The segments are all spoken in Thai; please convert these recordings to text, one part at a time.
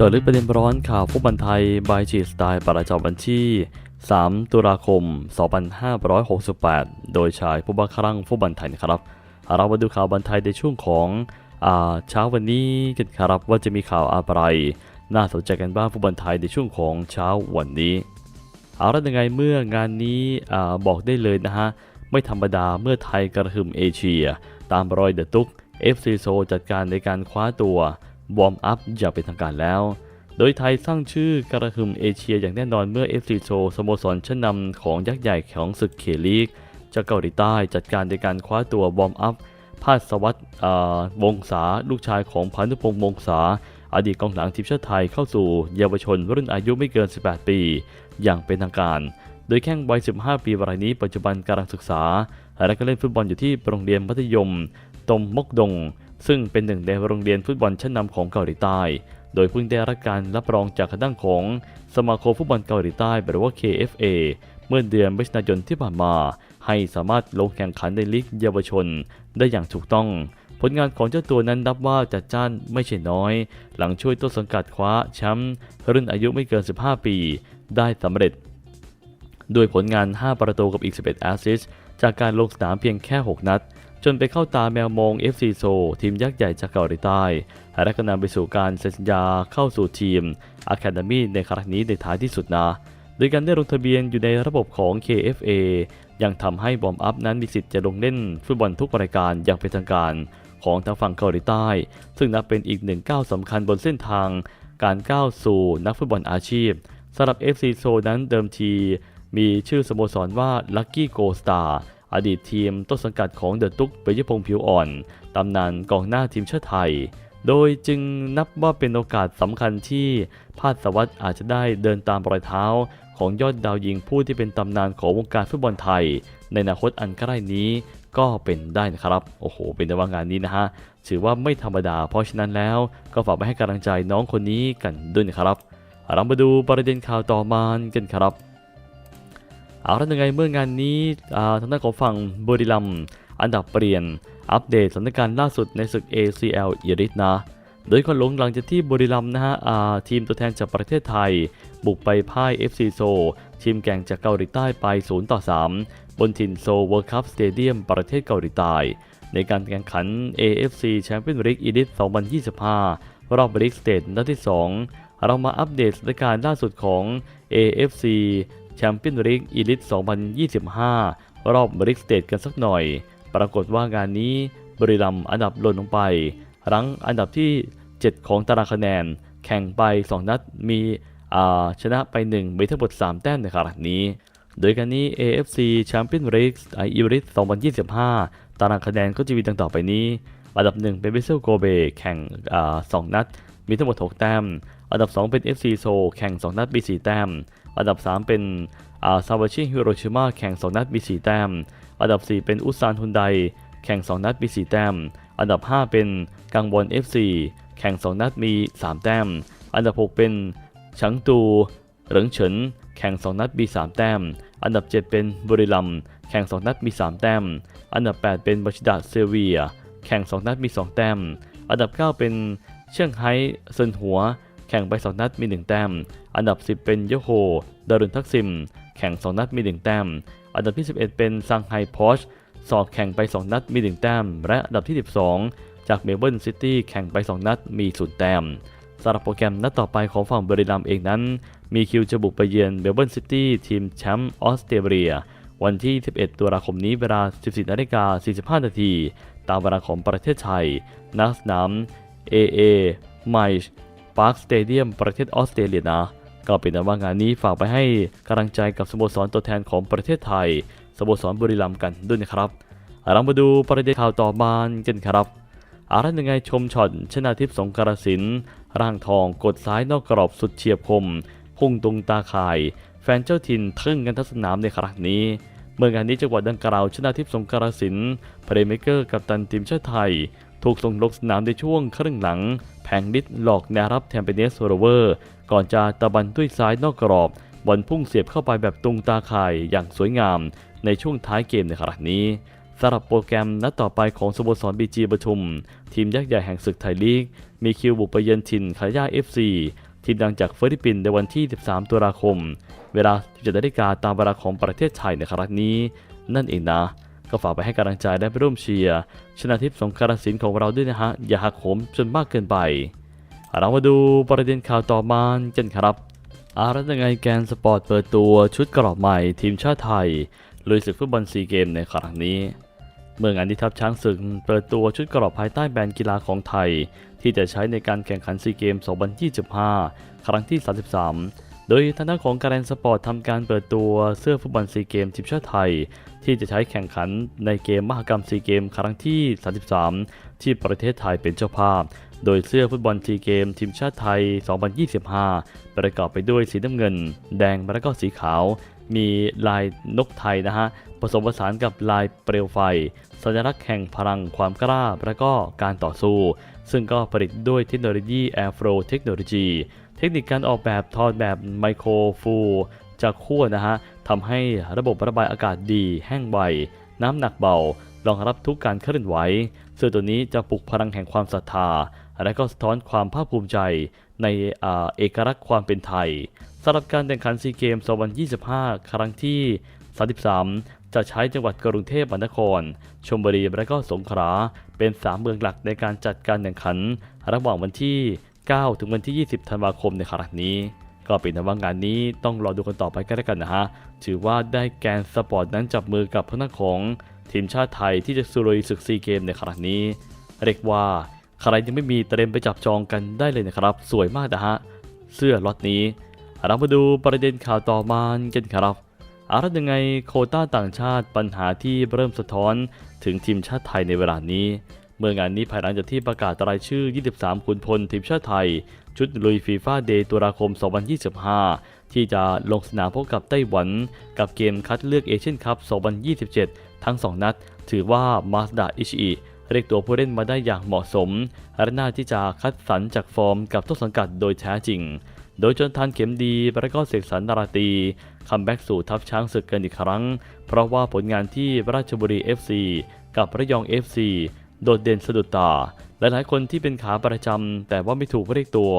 เจาะลึกประเด็นร้อนข่าวฟุตบอลไทยบายจีสไตล์ประจำวันที่ 3 ตุลาคม 2568 โดยชายผู้บังคับฟุตบอลไทยนะครับเรามาดูข่าวบอลไทยในช่วงของเช้าวันนี้กันครับว่าจะมีข่าวอะไร น่าสนใจกันบ้างฟุตบอลไทยในช่วงของเช้าวันนี้ เอาละยังไงเมื่องานนี้อบอกได้เลยนะฮะ ไม่ธรรมดาเมื่อไทยกระหึ่มเอเชีย ตามรอยเดอะตุก FC โซจัดการในการคว้าตัว วอร์มอัพอย่างเป็นทางการแล้ว โดยไทยสร้างชื่อกระหึ่มเอเชียอย่างแน่นอนเมื่อ FC โซสโมสรชั้นนำของยักษ์ใหญ่ของศึกเคลีกจากเกาหลีใต้จัดการในการคว้าตัววอร์มอัพพาสวัสดิ์วงศาลูกชายของพานุพงษ์วงศาอดีตกองหลังทีมชาติไทยเข้าสู่เยาวชนรุ่นอายุไม่เกิน 18 ปี อย่างเป็นทางการ โดยแข้งวัย 15 ปีรายนี้ปัจจุบันกำลังศึกษา และก็เล่นฟุตบอลอยู่ที่โรงเรียนมัธยม ตมมกดง ซึ่งเป็นหนึ่งในโรงเรียนฟุตบอลชั้นนำของเกาหลีใต้ โดยเพิ่งได้รับการรับรองจากคณะของสมาคมฟุตบอลเกาหลีใต้หรือว่า KFA เมื่อเดือนมิถุนายนที่ผ่านมา ให้สามารถลงแข่งขันในลีกเยาวชน ได้อย่างถูกต้อง ผลงานของเจ้าตัวนั้นนับว่าจัดจ้านไม่ใช่น้อย หลังช่วยต้นสังกัดคว้าแชมป์รุ่นอายุไม่เกิน 15 ปี ได้สำเร็จ ด้วยผลงาน 5 ประตูกับอีก 11 แอสซิสต์จากการลงสนามเพียงแค่ 6 นัด จนไปเข้าตาแมวมอง FC โซทีมยักษ์ใหญ่จากเกาหลีใต้และก็นำไปสู่การเซ็นสัญญาเข้าสู่ทีม Academy ในครั้งนี้ในท้ายที่สุดนะ โดยการได้ลงทะเบียนอยู่ในระบบของ KFA ยังทำให้บอมอัพนั้นมีสิทธิ์จะลงเล่นฟุตบอลทุกรายการอย่างเป็นทางการของทางฝั่งเกาหลีใต้ ซึ่งนับเป็นอีกหนึ่งก้าวสำคัญบนเส้นทาง การก้าวสู่นักฟุตบอลอาชีพสำหรับ FC โซนั้นเดิมที มีชื่อสโมสรว่า Lucky Go Star อดีตทีมต้นสังกัดของเดอะตุ๊กเปยพงผิวอ่อนตำนานกองหน้าทีมชาติไทย โดยจึงนับว่าเป็นโอกาสสำคัญที่พาสวัสดิ์อาจจะได้เดินตามรอยเท้า ของยอดดาวยิงผู้ที่เป็นตำนานของวงการฟุตบอลไทย ในอนาคตอันใกล้นี้ก็เป็นได้นะครับ โอ้โห เป็นในว่างานนี้นะฮะ ถือว่าไม่ธรรมดา เพราะฉะนั้นแล้วก็ฝากไปให้กำลังใจน้องคนนี้กันด้วยนะครับเรามาดูประเด็นข่าวต่อมากันครับ เอาละยังไงเมื่องานนี้ทางด้านของฝั่งบุรีรัมย์อันดับเปลี่ยน อัปเดตสถานการณ์ล่าสุดในศึก ACL อีริสนะ โดยคนหลงหลังจากที่บุรีรัมย์นะฮะทีมตัวแทนจากประเทศไทย บุกไปพ่าย FC โซ ทีมแก่งจากเกาหลีใต้ไป 0 ต่อ 3 บนถิ่นโซเวิร์คัพสเตเดียมประเทศเกาหลีใต้ ในการแข่งขัน AFC Champions League Elite 2025 รอบลีกสเตจนัดที่ 2 เรามาอัปเดตสถานการณ์ล่าสุดของ AFC แชมเปี้ยนลีกอีลิท2025 รอบลีกสเตจกันสักหน่อย ปรากฏว่างานนี้บริรัมอันดับหล่นลงไป รั้งอันดับที่ 7 ของตารางคะแนน แข่งไป 2 นัดมีชนะไป1มีทั้งหมด3 แต้มในครั้งนี้ โดยการนี้ AFC Champions League อีลิท2025 ตารางคะแนนก็จะมีดังต่อไปนี้ อันดับ 1 เป็นเวสเซลโกเบแข่งอ่า2นัดมีทั้งหมด 6 แต้ม อันดับ 2 เป็น FC โซแข่ง 2 นัดมี4แต้ม อันดับ 3 เป็นอาซาวาชิฮิโรชิมะแข่ง 2 นัดมี4แต้ม อันดับ 4 เป็นอุซานฮุนไดแข่ง 2 นัดมี4แต้ม อันดับ 5 เป็นกังวอน FC แข่ง 2 นัดมี 3 แต้ม อันดับ 6 เป็นชังตูเหริงเฉินแข่ง 2 นัดมี 3 แต้ม อันดับ 7 เป็นบุรีรัมแข่ง 2 นัดมี 3 แต้ม อันดับ 8 เป็นบัชดาเซเวีย แข่ง 2 นัดมี 2 แต้ม อันดับ 9 เป็นเชียงไฮ้เซินหัว แข่งไป 2 นัดมี 1 แต้ม อันดับ 10 เป็นโยโฮดารุนทักซิม แข่ง 2 นัดมี 1 แต้ม อันดับที่ 11 เป็นซังไฮพอชสอบแข่งไป 2 นัดมี 1 แต้ม และอันดับที่ 12 จากเมลเบิร์นซิตี้แข่งไป 2 นัดมี 0 แต้มสำหรับโปรแกรมนัดต่อไปของฝั่งบริรัมเองนั้น มีคิวจะบุกไปเยือนเมลเบิร์นซิตี้ทีมแชมป์ออสเตรเลีย วันที่ 11 ตุลาคมนี้เวลา 14นาฬิกา45 นาที ตามเวลาของประเทศไทยณสนาม AA m i c h Park Stadium ประเทศออสเตรเลียนะ ก็เป็นอันว่างานนี้ฝากไปให้กำลังใจกับสโมสรตัวแทนของประเทศไทยสโมสรบุรีรัมย์กันด้วยนะครับเรามาดูประเด็นข่าวต่อมากันครับอารันยังไงชมช็อตชนาทิพย์สงกรสินร่างทองกดซ้ายนอกกรอบสุดเฉียบคม พุ่งตรงตาข่าย แฟนเจ้าถิ่นทึ่งกันทั้งสนามในครั้งนี้ เมื่องานนี้จังหวัดดังกล่าวชนาทิพย์สงกรสินเพลย์เมเกอร์กับตันทีมชาติไทย ถูกส่งลงสนามในช่วงครึ่งหลัง แผงลิดหลอกแนวรับแทมเปเนสโรเวอร์ ก่อนจะตะบันด้วยซ้ายนอกกรอบบอลพุ่งเสียบเข้าไปแบบตรงตาข่ายอย่างสวยงาม ในช่วงท้ายเกมในครั้งนี้สำหรับโปรแกรมนัดต่อไปของสโมสรบีจีปทุม ทีมยักษ์ใหญ่แห่งศึกไทยลีก มีคิวบุกไปเยือนถิ่นขาย่า FC ทีมดังจากฟิลิปปินส์ในวันที่ 13 ตุลาคม เวลา17นาฬิกาตามเวลาของประเทศไทยในครั้งนี้ นั่นเองนะ ก็ฝากไปให้กำลังใจและไปร่วมเชียร์ชนะทิพย์สงกรามศิลป์ของเราด้วยนะฮะ อย่าหักโหมจนมากเกินไป เรามาดูประเด็นข่าวต่อมากันครับ อารัตไงแกนสปอร์ตเปิดตัวชุดกรอบใหม่ทีมชาติไทยลุยศึกฟุตบอลซีเกมในครั้งนี้เมื่องานที่ทัพช้างศึกเปิดตัวชุดกรอบภายใต้แบรนด์กีฬาของไทย ที่จะใช้ในการแข่งขันซีเกม 2025 ครั้งที่ 33 โดยทางด้านของการแนสปอร์ตทำการเปิดตัวเสื้อฟุตบอลซีเกมทีมชาติไทย ที่จะใช้แข่งขันในเกมมหกรรมซีเกมครั้งที่ 33 ที่ประเทศไทยเป็นเจ้าภาพ โดยเสื้อฟุตบอลซีเกมทีมชาติไทย 2025 ประกอบไปด้วยสีน้ำเงิน แดงและก็สีขาว มีลายนกไทยนะฮะ ผสมผสานกับลายเปลวไฟ สัญลักษณ์แห่งพลังความกล้าและก็การต่อสู้ ซึ่งก็ผลิตด้วยเทคโนโลยี Air Flow Technology เทคนิคการออกแบบทอดแบบไมโครฟูจากขั้วนะฮะทำให้ระบบระบายอากาศดี แห้งไว น้ำหนักเบารองรับทุกการเคลื่อนไหวเสื้อตัวนี้จะปลุกพลังแห่งความศรัทธา และก็สะท้อนความภาคภูมิใจในอเอกลักษณ์ความเป็นไทยสำหรับการแข่งขันซีเกม2025 ครั้งที่ 33 จะใช้จังหวัดกรุงเทพมหานคร ชลบุรีและก็สงขลาเป็น 3 เมืองหลักในการจัดการแข่งขัน ระหว่างวันที่ 9 ถึงวันที่ 20 ธันวาคมในครั้งนี้ ก็เป็นนะว่างานนี้ต้องรอดูกันต่อไปกันแล้วกันนะฮะ ถือว่าได้แกนสปอร์ตนั้นจับมือกับพนักของทีมชาติไทยที่จะสุรุยศึกซีเกมในครั้งนี้ เรียกว่าใครยังไม่มีเตรียมไปจับจองกันได้เลยนะครับ สวยมากนะฮะ เสื้อล็อตนี้ เรามาดูประเด็นข่าวต่อมากันครับอารัตยังไงโคต้าต่างชาติปัญหาที่เริ่มสะท้อนถึงทีมชาติไทยในเวลานี้ เมื่องานนี้ภายหลังจากที่ประกาศรายชื่อ 23 ขุนพลทีมชาติไทย ชุดลุยฟีฟ่าเดย์ตุลาคม 2025 ที่จะลงสนามพบกับไต้หวัน กับเกมคัดเลือกเอเชียนคัพ 2027 ทั้ง 2 นัด ถือว่ามาสดาอิชิอิเรียกตัวผู้เล่นมาได้อย่างเหมาะสมและน่าที่จะคัดสรรจากฟอร์มกับต้นสังกัดโดยแท้จริง โดยจนทันเข็มดีและก็เสกสรรนาราตีคัมแบ็กสู่ทัพช้างศึกกันอีกครั้ง เพราะว่าผลงานที่ราชบุรี FC กับระยอง FC โดดเด่นสะดุดตาและหลายคนที่เป็นขาประจำแต่ว่าไม่ถูกเรียกตัว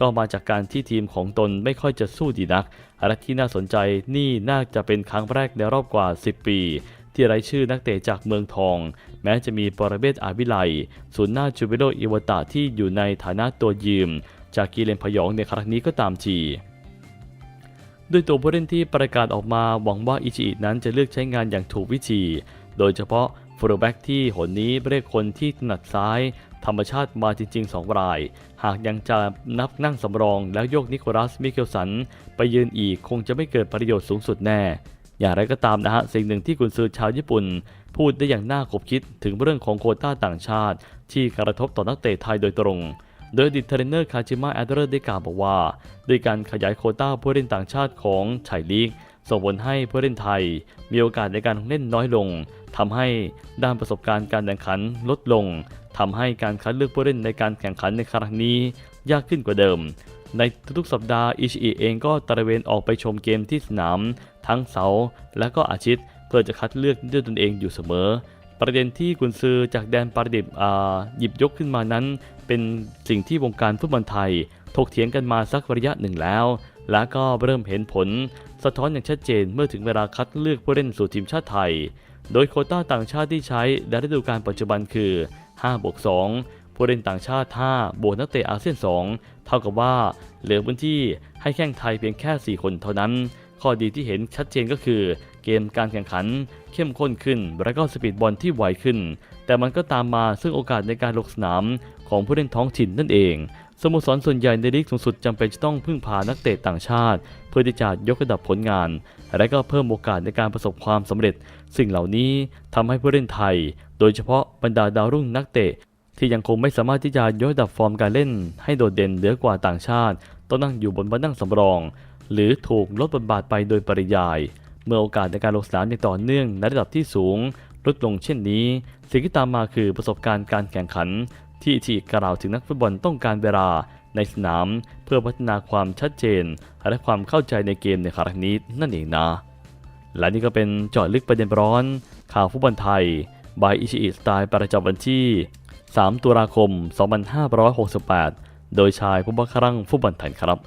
ก็มาจากการที่ทีมของตนไม่ค่อยจะสู้ดีนักและที่น่าสนใจนี่น่าจะเป็นครั้งแรกในรอบกว่า 10 ปี ที่ไร้ชื่อนักเตะจากเมืองทอง แม้จะมีปรเบศอาวิไลศูนย์หน้าจูเบโดอิวตะที่อยู่ในฐานะตัวยืม จากกีเลนพยองในครั้งนี้ก็ตามทีด้วยตัวผู้เล่นที่ประกาศออกมาหวังว่าอิชิอินั้นจะเลือกใช้งานอย่างถูกวิธี โดยเฉพาะ ฟูลแบ็กที่หนนี้เรียกคนที่ถนัดซ้าย ธรรมชาติมาจริง ๆ 2 ราย หากยังจะนับนั่งสำรองแล้วโยกนิโคลัสมิเกลสัน ไปยืนอีกคงจะไม่เกิดประโยชน์สูงสุดแน่ อย่างไรก็ตามนะฮะ สิ่งหนึ่งที่กุนซือชาวญี่ปุ่น พูดได้อย่างน่าขบคิดถึงเรื่องของโคต้าต่างชาติ ที่กระทบต่อนักเตะไทยโดยตรง โดยดิเทรนเนอร์คาจิมะแอดเดอร์ได้กล่าวบอกว่าด้วยการขยายโคต้าผู้เล่นต่างชาติของไทยลีกส่งผลให้ผู้เล่นไทย มีโอกาสในการเล่นน้อยลง ทำให้ด้านประสบการณ์การแข่งขันลดลงทำให้การคัดเลือกผู้เล่นในการแข่งขันในครั้งนี้ยากขึ้นกว่าเดิม ในทุกๆสัปดาห์อิชิเองก็ตระเวนออกไปชมเกมที่สนาม ทั้งเสาร์และก็อาทิตย์เพื่อจะคัดเลือกด้วยตนเองอยู่เสมอ ประเด็นที่กุนซือจากแดนปาดิบหยิบยกขึ้นมานั้น เป็นสิ่งที่วงการฟุตบอลไทย ถกเถียงกันมาสักระยะหนึ่งแล้ว และก็เริ่มเห็นผล สะท้อนอย่างชัดเจนเมื่อถึงเวลาคัดเลือกผู้เล่นสู่ทีมชาติไทย โดยโคต้าต่างชาติที่ใช้ในฤดูกาลปัจจุบันคือ5บวก2ผู้เล่นต่างชาติ 5 บวกนักเตะอาเซียน 2 เท่ากับว่าเหลือพื้นที่ให้แข่งไทยเพียงแค่ 4 คนเท่านั้น ข้อดีที่เห็นชัดเจนก็คือ เกมการแข่งขันเข้มข้นขึ้น และก็สปีดบอลที่ไวขึ้น แต่มันก็ตามมาซึ่งโอกาสในการลงสนามของผู้เล่นท้องถิ่นนั่นเอง สโมสรส่วนใหญ่ในลีกสูงสุดจำเป็นจะต้องพึ่งพานักเตะต่างชาติ เพื่อที่จะยกระดับผลงาน และก็เพิ่มโอกาสในการประสบความสำเร็จ สิ่งเหล่านี้ทำให้ผู้เล่นไทย โดยเฉพาะบรรดาดาวรุ่งนักเตะ ที่ยังคงไม่สามารถที่จะยกระดับฟอร์มการเล่น ให้โดดเด่นเหนือกว่าต่างชาติ ต้องนั่งอยู่บนบันนั่งสำรอง หรือถูกลดบทบาทไปโดยปริยาย เมื่อโอกาสในการลงสนามอย่างต่อเนื่องในระดับที่สูงลดลงเช่นนี้ สิ่งที่ตามมาคือประสบการณ์การแข่งขัน ที่ที่กล่าวถึงนักฟุตบอลต้องการเวลาในสนามเพื่อพัฒนาความชัดเจน และความเข้าใจในเกมในครั้งนี้นั่นเองนะ และนี่ก็เป็นเจาะลึกประเด็นร้อน ข่าวฟุตบอลไทยบายอิชิอิสไตล์ประจำวันที่ 3 ตุลาคม 2568 โดยชายผู้บังคับรังฟุตบอลไทยครับ